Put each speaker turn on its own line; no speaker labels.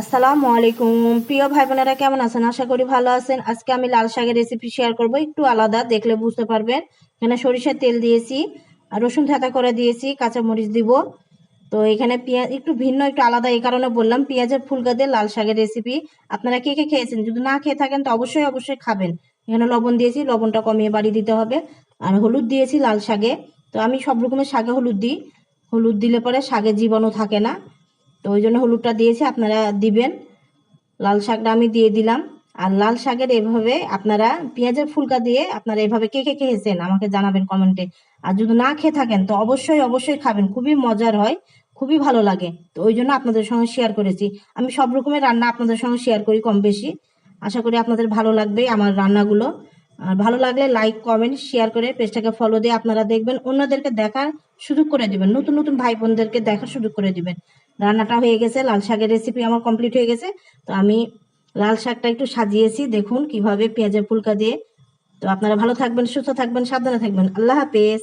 আসসালামু আলাইকুম। প্রিয় ভাই বোনেরা কেমন আছেন? আশা করি ভালো আছেন। আজকে আমি লাল শাকের রেসিপি শেয়ার করব। একটু আলাদা, দেখলে বুঝতে পারবেন। এখানে সরিষার তেল দিয়েছি, আর রসুন থেতা করে দিয়েছি, কাঁচামরিচ দিব। তো এখানে পেঁয়াজ, একটু ভিন্ন, একটু আলাদা, এই কারণে বললাম পেঁয়াজের ফুলকা দিয়ে লাল শাকের রেসিপি আপনারা কে কে খেয়েছেন? যদি না খেয়ে থাকেন, তো অবশ্যই অবশ্যই খাবেন। এখানে লবণ দিয়েছি, লবণটা কমিয়ে বাড়ি দিতে হবে। আর হলুদ দিয়েছি লাল শাকে। তো আমি সব রকমের শাকে হলুদ দিই। হলুদ দিলে পরে শাকের জীবাণু থাকে না। তো ওই জন্য হলুদটা দিয়েছি, আপনারা দিবেন। লাল শাকটা আমি দিয়ে দিলাম। আর লাল শাকের এভাবে আপনারা পেঁয়াজের ফুলকা দিয়ে আপনারা এভাবে কে কে খেয়েছেন আমাকে জানাবেন কমেন্টে। আর যদি না খেয়ে থাকেন, তো অবশ্যই অবশ্যই খাবেন। খুবই মজার হয়, খুবই ভালো লাগে। তো ওই জন্য আপনাদের সঙ্গে শেয়ার করেছি। আমি সব রকমের রান্না আপনাদের সঙ্গে শেয়ার করি কম বেশি। আশা করি আপনাদের ভালো লাগবে আমার রান্নাগুলো। আর ভালো লাগলে লাইক কমেন্ট শেয়ার করে পেজটাকে ফলো দিয়ে আপনারা দেখবেন। অন্যদেরকে দেখার সুযোগ করে দিবেন। নতুন নতুন ভাই বোনদেরকে দেখার সুযোগ করে দিবেন। রান্নাটা হয়ে গেছে, লাল শাকের রেসিপি আমার কমপ্লিট হয়ে গেছে। তো আমি লাল শাকটা একটু সাজিয়েছি, দেখুন কীভাবে পেঁয়াজের ফুলকা দিয়ে। তো আপনারা ভালো থাকবেন, সুস্থ থাকবেন, সাবধানে থাকবেন। আল্লাহ হাফেজ।